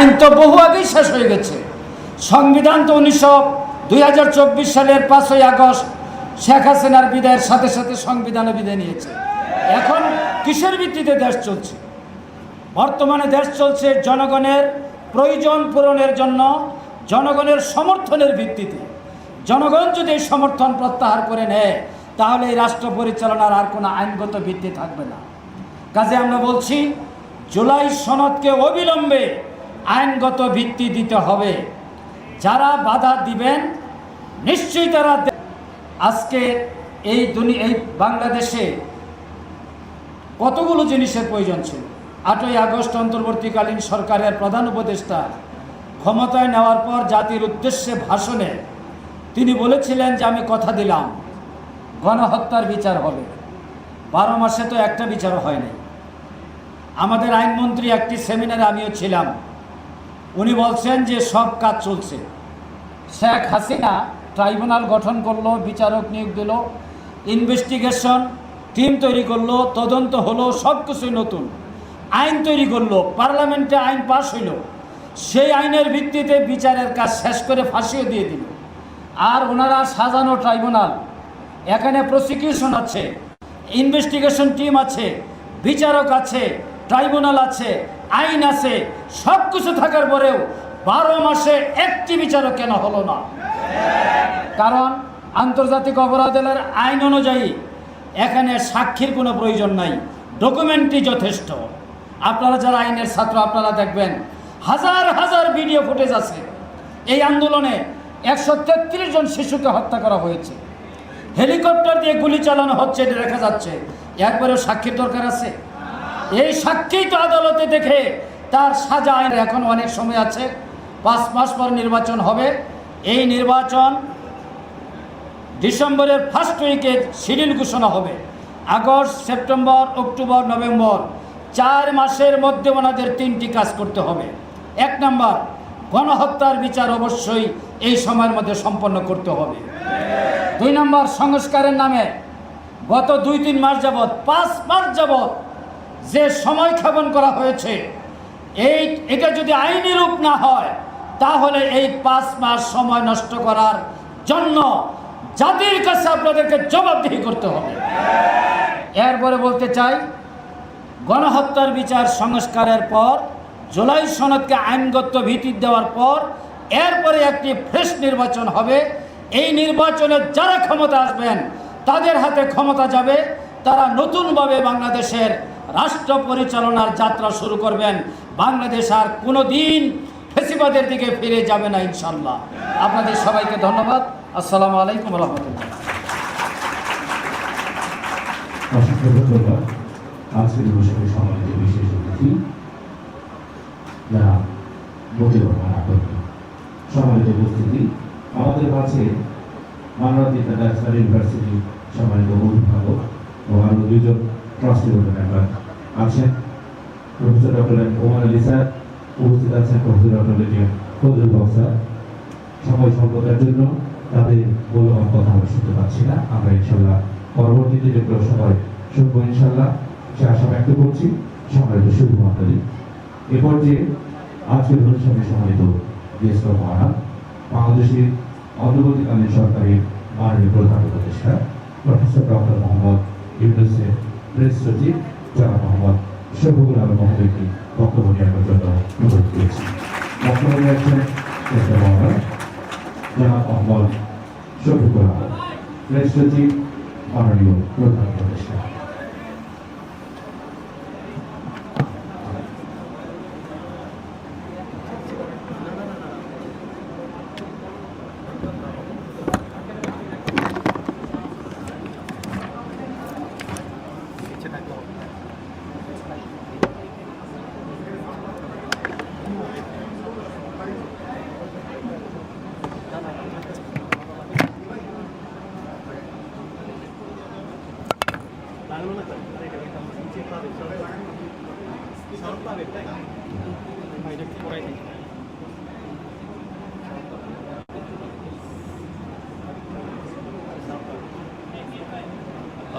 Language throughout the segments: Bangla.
আইন তো বহু আগেই শেষ হয়ে গেছে। সংবিধান তো উনিশশো দুই সালের পাঁচই আগস্ট শেখ হাসিনার বিদায়ের সাথে সাথে সংবিধানও বিদায় নিয়েছে। এখন কিসের ভিত্তিতে দেশ চলছে? বর্তমানে দেশ চলছে জনগণের প্রয়োজন পূরণের জন্য, জনগণের সমর্থনের ভিত্তিতে। জনগণ যদি এই সমর্থন প্রত্যাহার করে নেয়, তাহলে এই রাষ্ট্র পরিচালনার আর কোনো আইনগত ভিত্তি থাকবে না। কাজে আমরা বলছি, জুলাই সনদকে অবিলম্বে আইনগত ভিত্তি দিতে হবে। যারা বাধা দিবেন, নিশ্চয়ই তারা আজকে এই দুনিয়া এই বাংলাদেশে কতগুলো জিনিসের প্রয়োজন ছিল? আটই আগস্ট অন্তর্বর্তীকালীন সরকারের প্রধান উপদেষ্টা ক্ষমতায় নেওয়ার পর জাতির উদ্দেশ্যে ভাষণে তিনি বলেছিলেন যে, আমি কথা দিলাম, গণহত্যার বিচার হবে। বারো মাসে তো একটা বিচার হয়নি। আমাদের আইনমন্ত্রী একটি সেমিনারে আমিও ছিলাম। উনি বলছেন যে সব কাজ চলছে। শেখ হাসিনা ট্রাইব্যুনাল গঠন করল, বিচারক নিয়োগ দিল ইনভেস্টিগেশন টিম তৈরি করল, তদন্ত হলো সব কিছুই নতুন। আইন তৈরি করল পার্লামেন্টে আইন পাশ হইল। সেই আইনের ভিত্তিতে বিচারের কাজ শেষ করে ফাঁসিও দিয়ে দিল। আর ওনারা সাজানো ট্রাইব্যুনাল। এখানে প্রসিকিউশন আছে ইনভেস্টিগেশন টিম আছে, বিচারক আছে, ট্রাইব্যুনাল আছে আইন আছে, সব কিছু থাকার পরেও বারো মাসে একটি বিচারক কেন হলো না। কারণ আন্তর্জাতিক অপরাধের আইন অনুযায়ী এখানে সাক্ষীর কোনো প্রয়োজন নাই, ডকুমেন্টই যথেষ্ট। আপনারা যারা আইনের ছাত্র, আপনারা দেখবেন হাজার হাজার ভিডিও ফুটেজ আছে। এই আন্দোলনে একশো তেত্রিশ জন শিশুকে হত্যা করা হয়েছে। হেলিকপ্টার দিয়ে গুলি চালানো হচ্ছে, এটা দেখা যাচ্ছে। একবারেও সাক্ষীর দরকার আছে? এই সাক্ষী তো আদালতে দেখে তার সাজা এখন অনেক সময় আছে। পাঁচ মাস পর নির্বাচন হবে। এই নির্বাচন ডিসেম্বরের ফার্স্ট উইকে শিডিউল ঘোষণা হবে। আগস্ট, সেপ্টেম্বর, অক্টোবর, নভেম্বর, চার মাসের মধ্যে ওনাদের তিনটি কাজ করতে হবে। এক নম্বর, গণহত্যার বিচার অবশ্যই এই সময়ের মধ্যে সম্পন্ন করতে হবে। দুই নম্বর, সংস্কারের নামে গত দুই তিন মাস যাবৎ, পাঁচ মাস যাবৎ যে সময় ক্ষেপণ করা হয়েছে, এই, এটা যদি আইনি রূপ না হয়, তাহলে এই পাঁচ মাস সময় নষ্ট করার জন্য জাতির কাছে আপনাদেরকে জবাবদিহি করতে হবে। এরপরে বলতে চাই, গণহত্যার বিচার সংস্কারের পর, জুলাই সনদকে আইনগত ভিত্তি দেওয়ার পর, এরপরে একটি ফ্রেশ নির্বাচন হবে। এই নির্বাচনে যারা ক্ষমতা আসবেন, তাদের হাতে ক্ষমতা যাবে, তারা নতুনভাবে বাংলাদেশের রাষ্ট্র পরিচালনার যাত্রা শুরু করবেন। বাংলাদেশ আর কোনো দিন ফেসিবাদের দিকে ফিরে যাবে না ইনশাল্লাহ আপনাদের সবাইকে ধন্যবাদ। আসসালামু আলাইকুম রহমতুল্লাহ সম্মানিত আমাদের ইউনিভার্সিটি সম্মানিত অভিভাবক ও দুইজন ট্রাস্টি বোর্ডের মেম্বার আছেন professor doctor Oman Ali sir উপস্থিত আছেন professor doctor Fazlul Haque sir সময় স্বল্পতার জন্য তাদের মূল্যবান কথা আমরা শুনতে পাচ্ছি না। আমরা ইনশাল্লাহ পরবর্তীতে যেগুলো সময় শুনব ইনশাল্লাহ সে আশা ব্যক্ত করছি, সম্মানিত শুভ মাতারি এরপর যে আজকের অনুষ্ঠানে সম্মানিত জ্যেষ্ঠ মহারাজ বাংলাদেশের অন্তর্বর্তীকালীন সরকারের মাননীয় প্রধান উপদেষ্টা প্রফেসর ডক্টর মোহাম্মদ ইউনুসেফ প্রেস সচিব জনাব মোহাম্মদ শফিকুল আলম মহোদয়কে বক্তব্য নেওয়ার জন্য অনুরোধ করেছি। বক্তব্য নিয়েছেন জনাব মোহাম্মদ শফিকুল আলম, প্রেস সচিব, মাননীয় প্রধান উপদেষ্টা।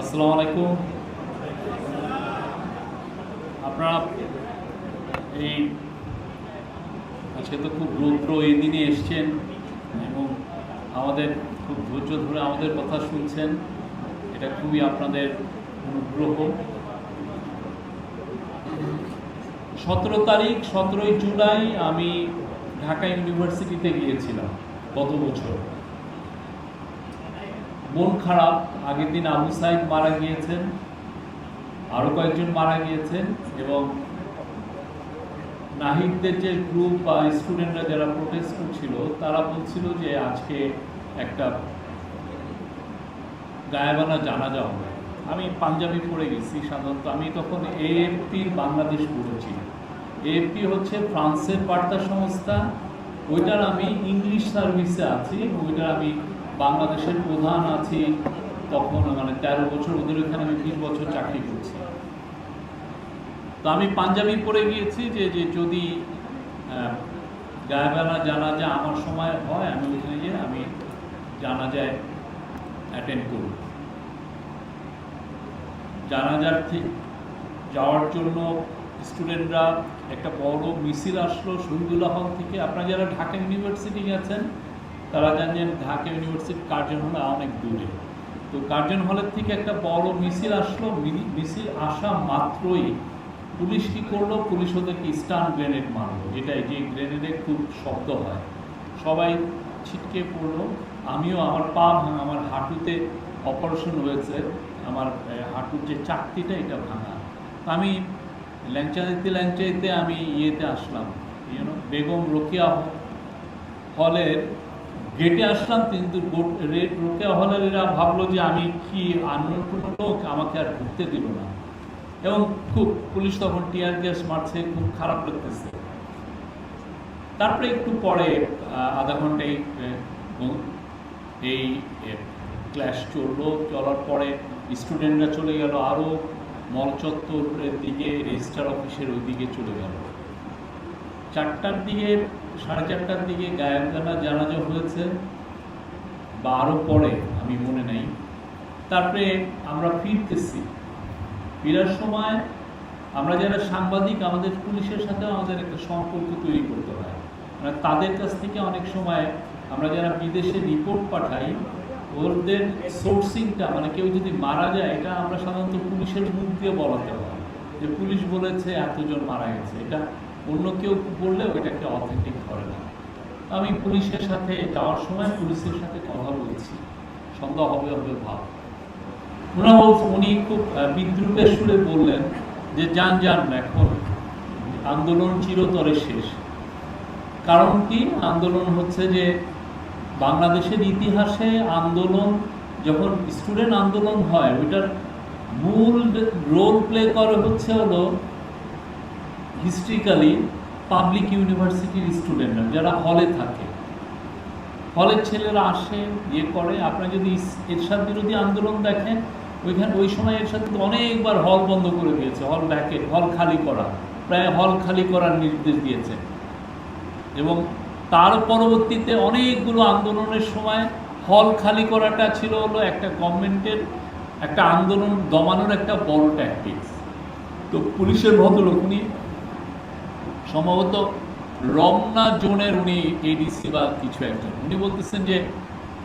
আসসালামু আলাইকুম। আপনারা এই আজকে তো খুব রৌদ্র এই দিনে এসছেন এবং আমাদের খুব ধৈর্য ধরে আমাদের কথা শুনছেন। এটা খুবই আপনাদের অনুগ্রহ। সতেরো তারিখ, সতেরোই জুলাই আমি ঢাকা ইউনিভার্সিটিতে গিয়েছিলাম গত বছর। মন খারাপ, আগের দিন আবু সাইদ মারা গিয়েছেন আরও কয়েকজন মারা গিয়েছেন এবং নাহিদদের যে গ্রুপ বা স্টুডেন্টরা যারা প্রোটেস্ট করছিল, তারা বলছিল যে আজকে একটা গায়েবানা জানাজা হবে। আমি পাঞ্জাবি পড়ে গেছি সাধারণত। আমি তখন এএফপির বাংলাদেশ পড়েছি। এএফপি হচ্ছে ফ্রান্সের বার্তা সংস্থা। ওইটার আমি ইংলিশ সার্ভিসে আছি ওইটার আমি বাংলাদেশের প্রধান আছি। তখন মানে তেরো বছর ওদের ওখানে আমি বিশ বছর চাকরি করছি। তো আমি পাঞ্জাবি পড়ে গিয়েছি যে যে যদি আহ, জানা জানাজা আমার সময় হয় আমি ওইখানে গিয়ে আমি জানা যায় অ্যাটেন্ড করব জানাজার ঠিক যাওয়ার জন্য স্টুডেন্টরা একটা বড় মিছিল আসলো শহীদুল্লাহ হল থেকে। আপনারা যারা ঢাকা ইউনিভার্সিটি গেছেন, তারা জানেন ঢাকা ইউনিভার্সিটির কার্জন হল অনেক দূরে। তো কার্জন হলের থেকে একটা বড় মিছিল আসলো। মিছিল আসা মাত্রই পুলিশ কি করল? পুলিশ ওদেরকে স্টান গ্রেনেড মারলো এটাই যে গ্রেনেডে খুব শব্দ হয়। সবাই ছিটকে পড়ল। আমিও আমার পা ভাঙা, আমার হাঁটুতে অপারেশন হয়েছে। আমার হাঁটুর যে চাকতিটা, এটা ভাঙা। আমি ল্যাংচা দিতে ল্যাংচা দিতে আমি ইয়েতে আসলাম ইউনো বেগম রোকিয়া হলের গেটে আসলাম, কিন্তু গোট- রে- হলের এরা ভাবলো যে আমি কি কোনো লোক, আমাকে আর ঢুকতে দিল না। এবং খুব, পুলিশ তখন টিয়ার গ্যাস মারছে, খুব খারাপ লাগতেছে। তারপরে একটু পরে আধা ঘণ্টা এই এই ক্লাস চলল, চলার পরে স্টুডেন্টরা চলে গেল আরও মল চত্বরের দিকে রেজিস্টার অফিসের ওই দিকে চলে গেল। চারটার দিকে, সাড়ে চারটার দিকে গায়বগানা জানাজা হয়েছে। বা আরও পরে, আমি মনে নেই। তারপরে আমরা ফিরতেছি। ফেরার সময় আমরা যারা সাংবাদিক, আমাদের পুলিশের সাথে আমাদের একটা সম্পর্ক তৈরি করতে হয়। মানে তাদের কাছ থেকে অনেক সময় আমরা যারা বিদেশে রিপোর্ট পাঠাই ওদের সোর্সিংটা মানে কেউ যদি মারা যায়, এটা আমরা সাধারণত পুলিশের মুখ দিয়ে বলাতে হয়। যে পুলিশ বলেছে এতজন মারা গেছে, এটা অন্য কেউ বললে ওইটাকে অথেন্টিক করে না। আমি পুলিশের সাথে যাওয়ার সময় পুলিশের সাথে কথা বলছি। সন্ধ্যা হবে হবে, ভাব। বলছেন উনি খুব বিদ্রুপের সুরে বললেন যে, যান যান, এখন আন্দোলন চিরতরে শেষ। কারণ কি? আন্দোলন হচ্ছে যে বাংলাদেশের ইতিহাসে আন্দোলন, যখন স্টুডেন্ট আন্দোলন হয়, ওইটার মূল রোল প্লে করে হচ্ছে হলো হিস্ট্রিক্যালি পাবলিক ইউনিভার্সিটির স্টুডেন্টরা যারা হলে থাকে। হলের ছেলেরা আসে ইয়ে করে, আপনারা যদি এরশাদ বিরোধী আন্দোলন দেখেন, ওইখানে, ওই সময় এরশাদ অনেকবার হল বন্ধ করে দিয়েছে হল ব্যাকেট হল খালি করা, প্রায় হল খালি করার নির্দেশ দিয়েছে। এবং তার পরবর্তীতে অনেকগুলো আন্দোলনের সময় হল খালি করাটা ছিল হলো একটা গভর্নমেন্টের একটা আন্দোলন দমানোর একটা বড় ট্যাকটিক্স তো পুলিশের ভদ্রলোক উনি সম্ভবত রমনা জোনের উনি এডিসি বা কিছু একজন। উনি বলতেছেন যে,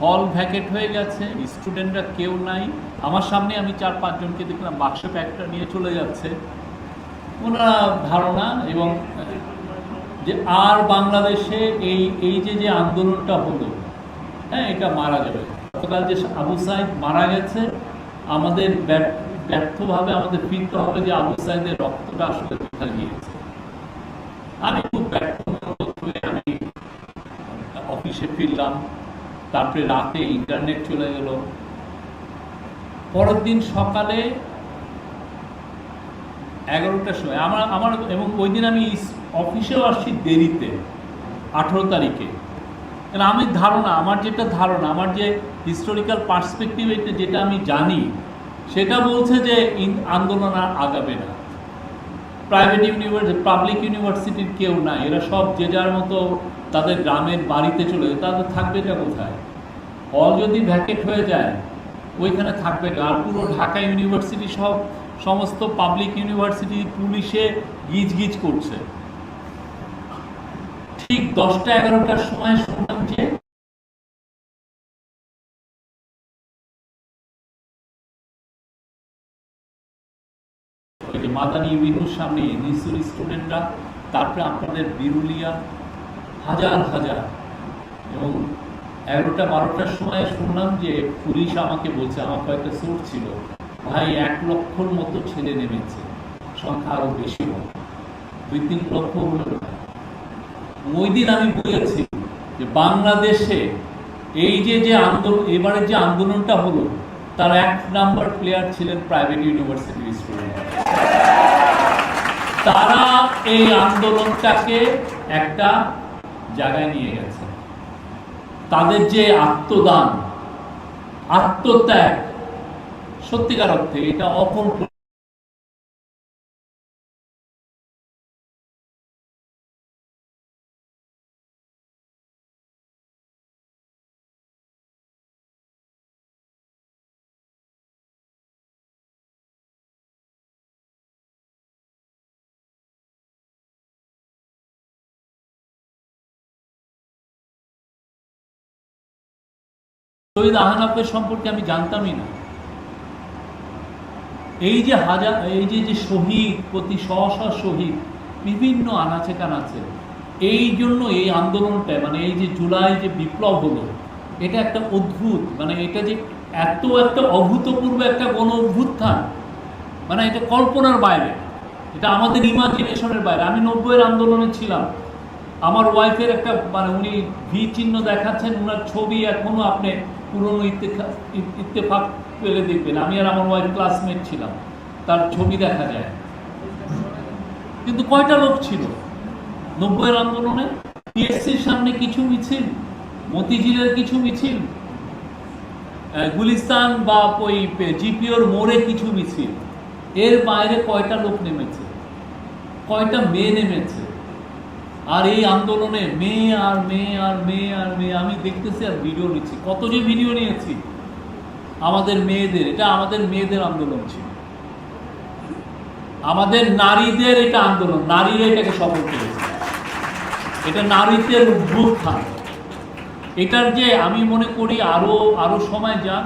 হল ভ্যাকেট হয়ে গেছে, স্টুডেন্টরা কেউ নাই। আমার সামনে আমি চার পাঁচজনকে দেখলাম বাক্স প্যাকটা নিয়ে চলে যাচ্ছে। ওনারা ধারণা এবং যে আর বাংলাদেশে এই এই যে যে আন্দোলনটা হলো হ্যাঁ এটা মারা যাবে। গতকাল যে আবু সাইদ মারা গেছে, আমাদের ব্যর্থভাবে আমাদের ফিরতে হবে যে আবু সাইদের রক্তটা আসলে কোথায় গিয়েছে। আমি খুব ব্যর্থ হয়ে আমি অফিসে ফিরলাম, তারপরে রাতে ইন্টারনেট চলে গেল। পরের দিন সকালে এগারোটার সময়। আমার আমার, এবং ওই দিন আমি অফিসেও আসছি দেরিতে, আঠেরো তারিখে। কারণ আমি ধারণা, আমার যেটা ধারণা, আমার যে হিস্টোরিক্যাল পার্সপেক্টিভ যেটা আমি জানি, সেটা বলছে যে আন্দোলন আর আগাবে না। প্রাইভেট ইউনিভার্সিটি পাবলিক ইউনিভার্সিটির কেউ না এরা সব যে যার মতো তাদের গ্রামের বাড়িতে চলে তাদের থাকবে যা কোথায়? হল যদি ভ্যাকেট হয়ে যায়, ওইখানে থাকবে। আর পুরো ঢাকা ইউনিভার্সিটি সব সমস্ত পাবলিক ইউনিভার্সিটি পুলিশে গিজ গিজ করছে। ঠিক দশটা এগারোটার সময় শুনলাম যে মাদানী ইউনিভার্সিটির সামনে নিসুর স্টুডেন্টরা, তারপরে আপনাদের বিরুলিয়া হাজার হাজার এবং এগারোটা বারোটার সময় শুনলাম যে পুলিশ আমাকে বলছে আমার কয়েকটা সোর্স ছিল। ভাই এক লক্ষর মতো ছেলে নেমেছে। সংখ্যা আরও বেশি হবে। দুই তিন লক্ষ হলো। ওই দিন আমি বুঝেছি যে বাংলাদেশে এই যে যে আন্দোলন এবারে যে আন্দোলনটা হলো, তার এক নাম্বার প্লেয়ার ছিলেন প্রাইভেট ইউনিভার্সিটির স্টুডেন্ট তারা এই আন্দোলনটাকে একটা জায়গায় নিয়ে গেছে। তাদের যে আত্মদান, আত্মত্যাগ সত্যিকার অর্থে এটা অকল্পনীয় শহীদ আহনাফের সম্পর্কে আমি জানতামই না। এই যে হাজার, এই যে যে শহীদ প্রতি শ শহীদ, বিভিন্ন আনাচে কানাচে এই জন্য এই আন্দোলনটা মানে এই যে জুলাই যে বিপ্লব হলো, এটা একটা অদ্ভুত মানে এটা যে এত একটা অভূতপূর্ব একটা গণ অভ্যুত্থান মানে এটা কল্পনার বাইরে, এটা আমাদের ইমাজিনেশনের বাইরে। আমি নব্বইয়ের আন্দোলনে ছিলাম। আমার ওয়াইফের একটা মানে উনি ভি চিহ্ন দেখাচ্ছেন ওনার ছবি এখনও আপনি পুরনো ইত্তেফাক পেলে দেখবেন। আমি আর আমার ওয়াইফ ক্লাসমেট ছিলাম। তার ছবি দেখা যায়। কিন্তু কয়টা লোক ছিল? নব্বইয়ের আন্দোলনে টিএসসির সামনে কিছু মিছিল, মতিঝিলের কিছু মিছিল গুলিস্তান বা ওই জিপিওর মোড়ে কিছু মিছিল। এর বাইরে কয়টা লোক নেমেছে? কয়টা মেয়ে নেমেছে? আর এই আন্দোলনে মেয়ে আর মেয়ে আর মেয়ে আর মেয়ে, আমি দেখতেছি আর ভিডিও নিচ্ছি। কত যে ভিডিও নিয়েছি। আমাদের মেয়েদের, এটা আমাদের মেয়েদের আন্দোলন ছিল। আমাদের নারীদের এটা আন্দোলন, নারীরা এটাকে সফল করেছে। এটা নারীদের উদ্ভুত্থান এটার যে আমি মনে করি আরও আরও সময় যাক,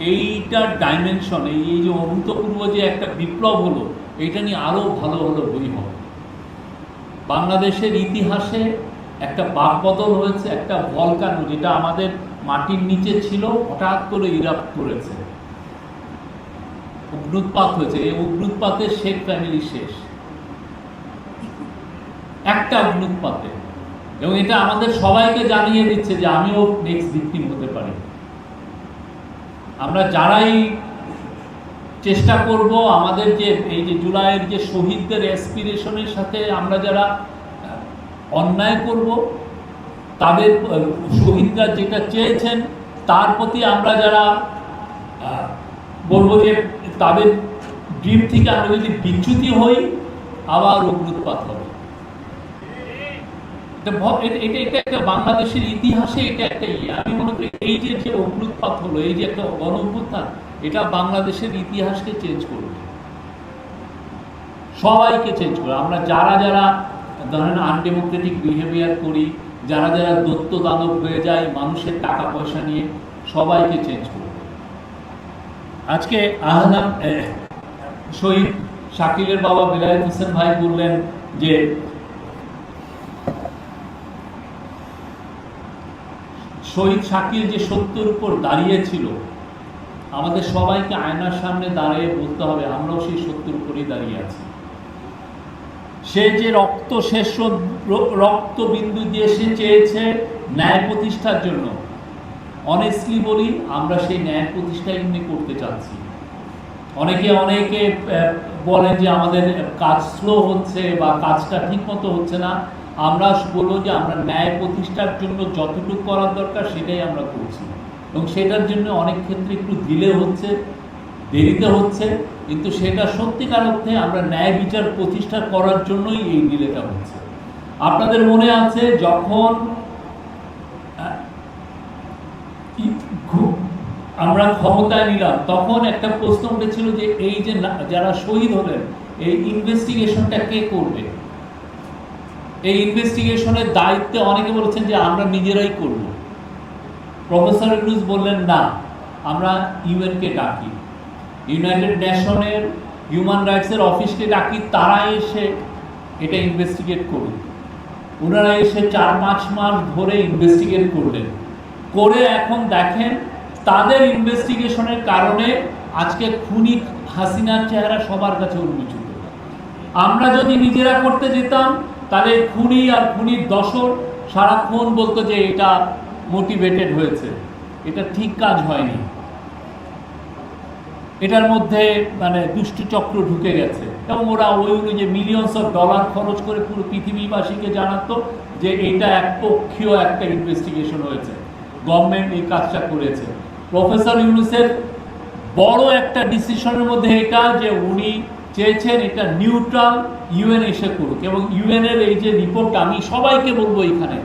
এইটার ডাইমেনশন এই যে অভূতপূর্ব যে একটা বিপ্লব হলো, এটা নিয়ে আরও ভালো ভালো বই হবে। বাংলাদেশের ইতিহাসে একটা বাকবদল হয়েছে, একটা ভলকানো, যেটা আমাদের মাটির নিচে ছিল, হঠাৎ করে ইরাপ করেছে। অগ্নুৎপাত হয়েছে। এই অগ্নুৎপাতের শেখ ফ্যামিলি শেষ। একটা অগ্নুৎপাতে এবং এটা আমাদের সবাইকে জানিয়ে দিচ্ছে যে আমিও নেক্সট ভিকটিম হতে পারি। আমরা যারাই চেষ্টা করব, আমাদের যে, এই যে জুলাইয়ের যে শহীদদের অ্যাসপিরেশনের সাথে আমরা যারা অন্যায় করব তাদের শহীদরা যেটা চেয়েছেন, তার প্রতি আমরা যারা বলব যে তাদের ড্রিম থেকে আমরা যদি বিচ্যুতি হই, আবার অগ্নুৎপাত হবে। এটা এটা একটা বাংলাদেশের ইতিহাসে এটা একটা ইয়ে আমি মনে করি এই যে যে অগ্নুৎপাত হলো, এই যে একটা গণ এটা বাংলাদেশের ইতিহাসকে চেঞ্জ করবে। সবাইকে চেঞ্জ করবে। আমরা যারা যারা ধরেন আনডেমোক্রেটিক বিহেভিয়ার করি যারা যারা দত্ত দানব হয়ে যায়, মানুষের টাকা পয়সা নিয়ে সবাইকে চেঞ্জ করবে। আজকে আহনাম শহীদ শাকিলের বাবা বেলায়েত হোসেন ভাই বললেন যে, শহীদ শাকিল যে সত্যের উপর দাঁড়িয়েছিল, আমাদের সবাইকে আয়নার সামনে দাঁড়িয়ে বলতে হবে, আমরাও সেই সত্যের উপরেই দাঁড়িয়ে আছি। সে যে রক্ত শেষ রক্তবিন্দু দিয়ে সে চেয়েছে ন্যায় প্রতিষ্ঠার জন্য। অনেস্টলি বলি, আমরা সেই ন্যায় প্রতিষ্ঠা এমনি করতে চাচ্ছি। অনেকে অনেকে বলেন যে আমাদের কাজ স্লো হচ্ছে বা কাজটা ঠিক মতো হচ্ছে না। আমরা বলব যে আমরা ন্যায় প্রতিষ্ঠার জন্য যতটুকু করার দরকার সেটাই আমরা করছি। এবং সেটার জন্য অনেক ক্ষেত্রে একটু দিলে হচ্ছে। দেরিতে হচ্ছে, কিন্তু সেটা সত্যিকার অর্থে আমরা ন্যায় বিচার প্রতিষ্ঠা করার জন্যই এই ডিলেটা হচ্ছে। আপনাদের মনে আছে যখন আমরা ক্ষমতায় নিলাম, তখন একটা প্রশ্ন উঠেছিল যে এই যে যারা শহীদ হলেন, এই ইনভেস্টিগেশনটা কে করবে? এই ইনভেস্টিগেশনের দায়িত্বে অনেকে বলেছেন যে আমরা নিজেরাই করব। প্রফেসর ইউনুস বললেন, না, আমরা ইউএনকে ডাকি। ইউনাইটেড নেশনের হিউম্যান রাইটসের অফিসকে ডাকি, তারা এসে এটা ইনভেস্টিগেট করুন। ওনারা এসে চার পাঁচ মাস ধরে ইনভেস্টিগেট করলেন। করে এখন দেখেন, তাদের ইনভেস্টিগেশনের কারণে আজকে খুনি হাসিনার চেহারা সবার কাছে উন্মোচিত। আমরা যদি নিজেরা করতে যেতাম, তাহলে খুনি আর খুনির দশর সারাক্ষণ বলতো যে এটা মোটিভেটেড হয়েছে। এটা ঠিক কাজ হয়নি। এটার মধ্যে মানে দুষ্টু চক্র ঢুকে গেছে। এবং ওরা ওই অনুযায়ী মিলিয়নস অফ ডলার খরচ করে পুরো পৃথিবীবাসীকে জানাতো যে এটা একপক্ষীয় একটা ইনভেস্টিগেশন হয়েছে। গভর্নমেন্ট এই কাজটা করেছে। প্রফেসর ইউনুসের বড় একটা ডিসিশনের মধ্যে এটা যে উনি চেয়েছেন এটা নিউট্রাল ইউএন এসে করুক। এবং ইউএনের এই যে রিপোর্টটা আমি সবাইকে বলব এখানে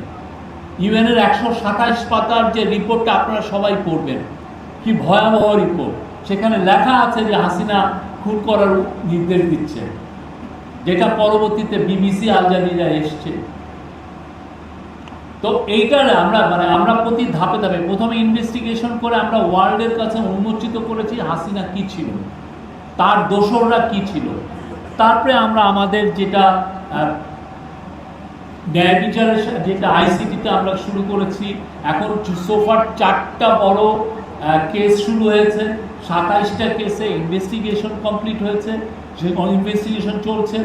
ইউএনের একশো সাতাশ পাতার যে রিপোর্টটা আপনারা সবাই পড়বেন। কি ভয়াবহ রিপোর্ট সেখানে লেখা আছে যে হাসিনা খুন করার নির্দেশ দিচ্ছে, যেটা পরবর্তীতে বিবিসি আল জাজিরা এসছে। তো এইটার আমরা মানে আমরা প্রতি ধাপে ধাপে, প্রথমে ইনভেস্টিগেশন করে আমরা ওয়ার্ল্ডের কাছে উন্মোচিত করেছি হাসিনা কি ছিল, তার দোসররা কি ছিল। তারপরে আমরা আমাদের যেটা ন্যায় বিচারের যেটা আইসিটিতে আমরা শুরু করেছি, এখন সোফার চারটা বড় কেস শুরু হয়েছে। সাতাইশটা কেসে ইনভেস্টিগেশন কমপ্লিট হয়েছে সে ইনভেস্টিগেশন চলছে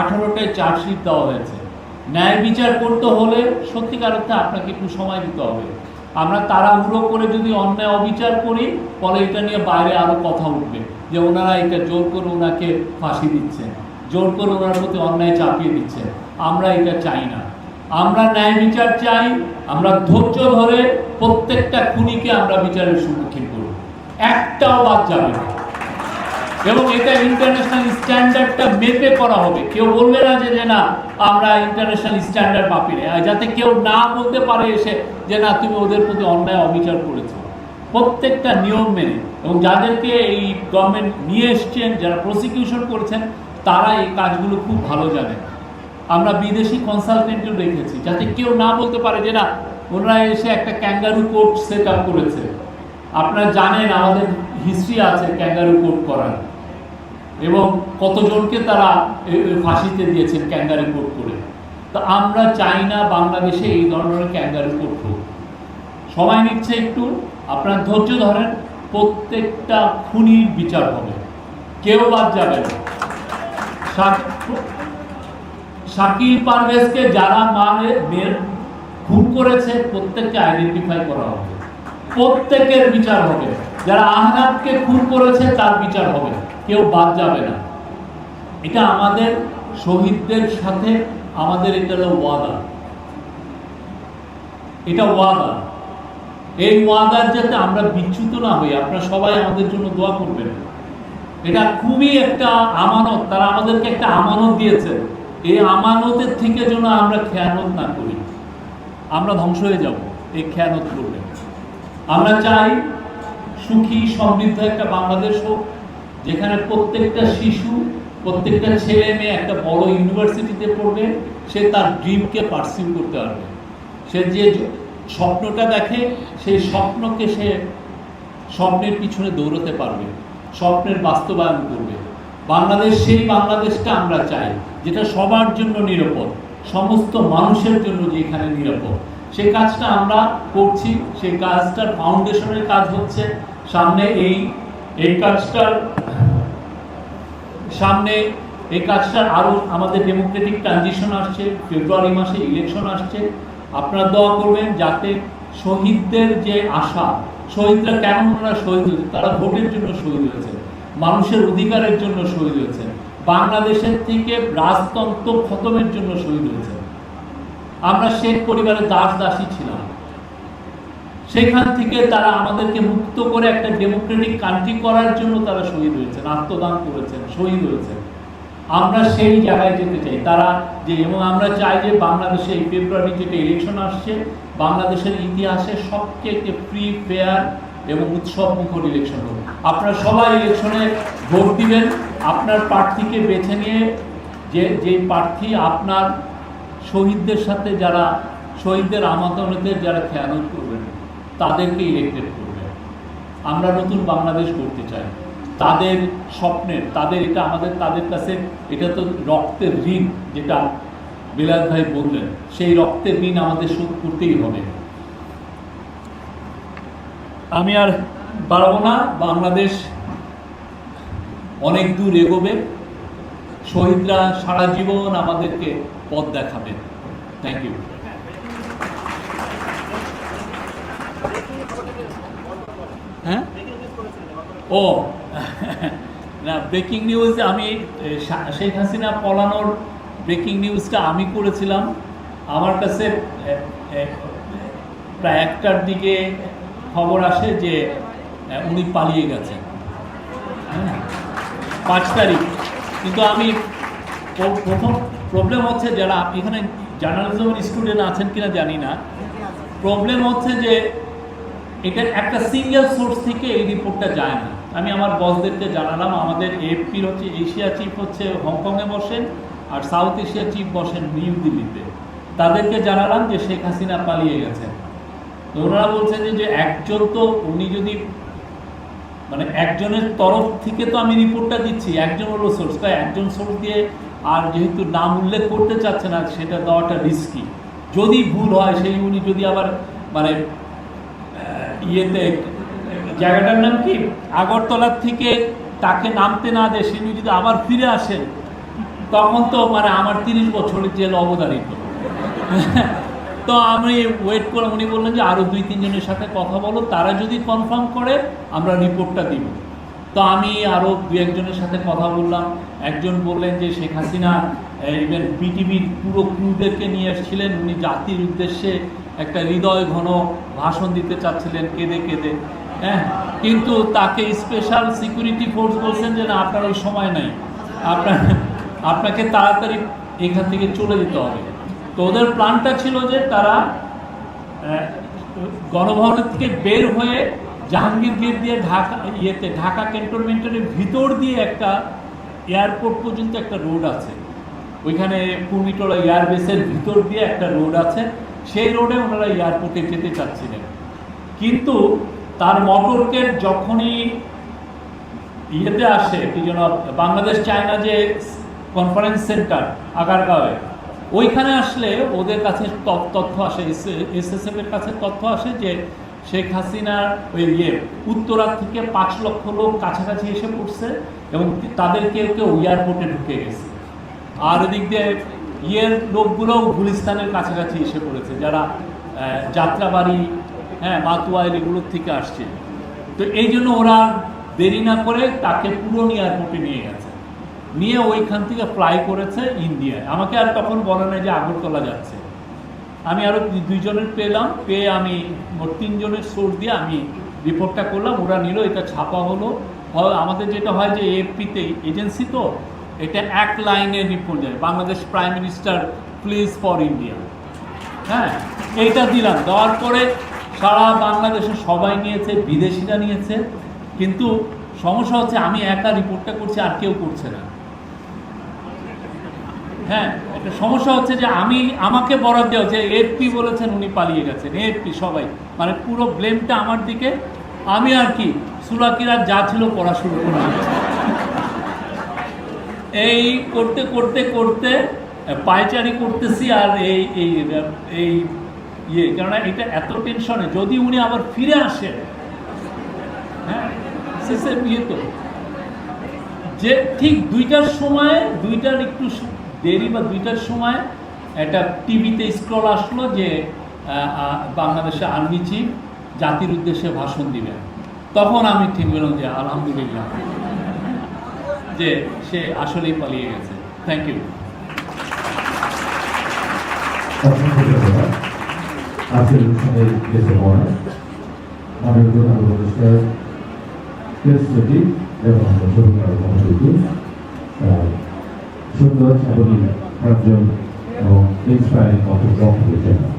আঠারোটায় চার্জশিট দেওয়া হয়েছে। ন্যায় বিচার করতে হলে সত্যিকার অর্থে আপনাকে একটু সময় দিতে হবে। আমরা তাড়াহুড়ো করে যদি অন্যায় অবিচার করি, ফলে এটা নিয়ে বাইরে আরও কথা উঠবে, যে ওনারা এটা জোর করে ওনাকে ফাঁসি দিচ্ছে, জোর করে ওনার প্রতি অন্যায় চাপিয়ে দিচ্ছে। আমরা এটা চাই না। আমরা ন্যায় বিচার চাই, আমরা ধৈর্য ধরে প্রত্যেকটা খুনিকে আমরা বিচারের সম্মুখীন একটাও বাদ যাবে না। এবং এটা ইন্টারন্যাশনাল স্ট্যান্ডার্ডটা মেপে করা হবে। কেউ বলবে না যে না, আমরা ইন্টারন্যাশনাল স্ট্যান্ডার্ড মাপি না যাতে কেউ না বলতে পারে এসে যে, না, তুমি ওদের প্রতি অন্যায় অবিচার করেছ। প্রত্যেকটা নিয়ম মেনে এবং যাদেরকে এই গভর্নমেন্ট নিয়ে এসছেন, যারা প্রসিকিউশন করেছেন, তারা এই কাজগুলো খুব ভালো জানেন। আমরা বিদেশি কনসালটেন্টও রেখেছি যাতে কেউ না বলতে পারে যে, না, ওনারা এসে একটা ক্যাঙ্গারু কোর্ট সেট আপ করেছে। আপনারা জানেন আমাদের হিস্ট্রি আছে ক্যাঙ্গারু কোর্ট করার। এবং কতজনকে তারা ফাঁসিতে দিয়েছেন ক্যাঙ্গারু কোর্ট করে। তো আমরা চাই না বাংলাদেশে এই ধরনের ক্যাঙ্গারু কোর্ট হোক। সময় নিচ্ছে একটু, আপনার ধৈর্য ধরেন, প্রত্যেকটা খুনির বিচার হবে। কেউ বাদ যাবে না। শাক- শাকিল পারভেজকে যারা মেয়ের খুন করেছে, প্রত্যেককে আইডেন্টিফাই করা হবে। প্রত্যেকের বিচার হবে। যারা আহনাবকে খুন করেছে, তার বিচার হবে। কেউ বাদ যাবে না। এটা আমাদের শহীদদের সাথে, আমাদের এটা হলো ওয়াদা। এটা ওয়াদা। এই ওয়াদার যাতে আমরা বিচ্যুত না হই, আপনারা সবাই আমাদের জন্য দোয়া করবেন। এটা খুবই একটা আমানত, তারা আমাদেরকে একটা আমানত দিয়েছে এই আমানতের থেকে যেন আমরা খেয়ানত না করি। আমরা ধ্বংস হয়ে যাব, এই খেয়ানত আমরা চাই সুখী, সমৃদ্ধ একটা বাংলাদেশ হোক, যেখানে প্রত্যেকটা শিশু, প্রত্যেকটা ছেলে মেয়ে একটা বড় ইউনিভার্সিটিতে পড়বে, সে তার ড্রিমকে পার্সিউ করতে পারবে। সে যে স্বপ্নটা দেখে, সেই স্বপ্নকে সে স্বপ্নের পিছনে দৌড়তে পারবে, স্বপ্নের বাস্তবায়ন করবে। বাংলাদেশ, সেই বাংলাদেশটা আমরা চাই, যেটা সবার জন্য নিরাপদ, সমস্ত মানুষের জন্য যেখানে নিরাপদ। সেই কাজটা আমরা করছি সেই কাজটার ফাউন্ডেশনের কাজ হচ্ছে সামনে এই এই কাজটার, সামনে এই কাজটার আরও আমাদের ডেমোক্রেটিক ট্রানজিশন আসছে, ফেব্রুয়ারি মাসে ইলেকশন আসছে। আপনারা দোয়া করবেন যাতে শহীদদের যে আশা, শহীদরা কেন ওনারা শহীদ হয়েছে, তারা ভোটের জন্য শহীদ হয়েছে, মানুষের অধিকারের জন্য শহীদ হয়েছে, বাংলাদেশের থেকে রাজতন্ত্র খতমের জন্য শহীদ হয়েছে। আমরা শেখ পরিবারের দাস দাসী ছিলাম। সেখান থেকে তারা আমাদেরকে মুক্ত করে একটা ডেমোক্রেটিক কান্ট্রি করার জন্য তারা শহীদ হয়েছেন, আত্মদান করেছেন, শহীদ হয়েছেন। আমরা সেই জায়গায় যেতে চাই। তারা যে, এবং আমরা চাই যে বাংলাদেশে এই ফেব্রুয়ারি যেটা ইলেকশন আসছে, বাংলাদেশের ইতিহাসে সবচেয়ে ফ্রি ফেয়ার এবং উৎসব মুখর ইলেকশন হবে। আপনারা সবাই ইলেকশনে ভোট দিবেন। আপনার প্রার্থীকে বেছে নিয়ে যে যে প্রার্থী আপনার শহীদদের সাথে যারা, শহীদদের আমানতের যারা খেয়ানত করবেন, তাদেরকে ইলেক্টেড করবেন। আমরা নতুন বাংলাদেশ করতে চাই। তাদের স্বপ্নের, তাদের এটা আমাদের, তাদের কাছে এটা তো রক্তের ঋণ, যেটা বিলাস ভাই বললেন, সেই রক্তের ঋণ আমাদের শোধ করতেই হবে। আমি আর বাড়াবো না, বাংলাদেশ অনেক দূর এগোবে। শহীদরা সারা জীবন আমাদেরকে পথ দেখাবে। থ্যাংক ইউ হ্যাঁ? ও। না ব্রেকিং নিউজ আমি শেখ হাসিনা পলানোর ব্রেকিং নিউজটা আমি করেছিলাম। আমার কাছে প্রায় একটার দিকে খবর আসে যে উনি পালিয়ে গেছেন। হ্যাঁ? পাঁচ তারিখ। কিন্তু আমি প্রথম প্রবলেম হচ্ছে যারা এখানে জার্নালিজমের স্টুডেন্ট আছেন কিনা জানি না। প্রবলেম হচ্ছে যে এটা একটা সিঙ্গেল সোর্স থেকে এই রিপোর্টটা যায় না। আমি আমার বসদেরকে জানালাম আমাদের এফপির হচ্ছে এশিয়া চিফ হচ্ছে হংকংয়ে বসেন আর সাউথ এশিয়া চিফ বসেন নিউ দিল্লিতে তাদেরকে জানালাম যে শেখ হাসিনা পালিয়ে গেছেন। তো ওনারা বলছেন যে, যে একজন তো উনি যদি মানে একজনের তরফ থেকে তো আমি রিপোর্টটা দিচ্ছি একজন হলো সোর্স তাই একজন সোর্স দিয়ে আর যেহেতু নাম উল্লেখ করতে চাচ্ছে না, সেটা দেওয়াটা রিস্কি যদি ভুল হয়, সেই উনি যদি আবার মানে ইয়েতে, জায়গাটার নাম কি? আগরতলার থেকে তাকে নামতে না দেয় সে যদি আবার ফিরে আসেন, তখন তো মানে আমার তিরিশ বছরের জেল অবধারিত। তো আমি ওয়েট করে উনি বললেন যে আরও দুই তিনজনের সাথে কথা বলো, তারা যদি কনফার্ম করে, আমরা রিপোর্টটা দিব। তো আমি আরও দু একজনের সাথে কথা বললাম। একজন বললেন যে শেখ হাসিনা ইভেন বিটিভির পুরো ক্রুদেরকে নিয়ে এসেছিলেন। উনি জাতির উদ্দেশ্যে একটা হৃদয় ঘন ভাষণ দিতে চাচ্ছিলেন কেঁদে কেঁদে। হ্যাঁ কিন্তু তাকে স্পেশাল সিকিউরিটি ফোর্স বলছেন যে না আপনার ওই সময় নাই। আপনার আপনাকে তাড়াতাড়ি এখান থেকে চলে যেতে হবে। তো ওদের প্ল্যানটা ছিল যে তারা আহ, গণভবনের থেকে বের হয়ে জাহাঙ্গীর গেট দিয়ে ঢাকা ইয়েতে ঢাকা ক্যান্টনমেন্টের ভিতর দিয়ে একটা এয়ারপোর্ট পর্যন্ত একটা রোড আছে ওইখানে কুর্মিটোলা এয়ারবেসের ভিতর দিয়ে একটা রোড আছে সেই রোডে ওনারা এয়ারপোর্টে যেতে চাচ্ছিলেন কিন্তু তার মটরকে যখনই ইয়েতে আসে কি যেন বাংলাদেশ চায়না যে কনফারেন্স সেন্টার আগারগাঁওয়ে ওইখানে আসলে ওদের কাছে তথ্য আসে এস এস এর কাছে তথ্য আসে যে শেখ হাসিনার ওই ইয়ে উত্তরা থেকে পাঁচ লক্ষ লোক কাছাকাছি এসে পড়ছে এবং তাদের কেউ কেউ এয়ারপোর্টে ঢুকে গেছে। আর এদিক দিয়ে ইয়ের লোকগুলোও গুলিস্তানের কাছাকাছি এসে পড়েছে, যারা যাত্রাবাড়ি হ্যাঁ মাতুয়াইল এগুলোর থেকে আসছে। তো এই জন্য ওরা দেরি না করে তাকে পুরনো এয়ারপোর্টে নিয়ে গেছে। নিয়ে ওইখান থেকে ফ্লাই করেছে ইন্ডিয়ায়। আমাকে আর তখন বলে না যে আগরতলা যাচ্ছে। আমি আরও দুইজনের পেলাম, পেয়ে আমি মোট তিনজনের সোর্স দিয়ে আমি রিপোর্টটা করলাম, ওরা নিল, এটা ছাপা হলো। আমাদের যেটা হয় যে এফপিতে এজেন্সি তো, এটা এক লাইনে রিপোর্ট দেয়, Bangladesh prime minister please for India হ্যাঁ এইটা দিলাম, দেওয়ার পরে সারা বাংলাদেশে সবাই নিয়েছে, বিদেশিরা নিয়েছে, কিন্তু সমস্যা হচ্ছে আমি একা রিপোর্টটা করছি, আর কেউ করছে না। হ্যাঁ একটা সমস্যা হচ্ছে যে আমি আমাকে বরাদ দেওয়া যে এফপি বলেছেন উনি পালিয়ে গেছেন এফপি সবাই মানে পুরো ব্লেমটা আমার দিকে, আমি আর কি, সুরাকিরা যা ছিল পড়া শুরু করে। এই করতে করতে করতে পায়চারি করতেছি আর এই এই এই ইয়ে কেননা এটা এত টেনশনে যদি উনি আবার ফিরে আসেন হ্যাঁ ইয়ে তো যে ঠিক দুইটার সময়, দুইটার একটু দেরি বা দুইটার সময় একটা টিভিতে স্ক্রল আসলো যে বাংলাদেশে আর্মি চিফ জাতির উদ্দেশ্যে ভাষণ দিবেন। তখন আমি ঠিক বললাম যে, আলহামদুলিল্লাহ। যে, সে আসলেই পালিয়ে গেছে। থ্যাংক ইউ মাননীয় প্রধান সুন্দর এবং এবং ইন্সপায়ারিং বক্তব্য দিয়েছেন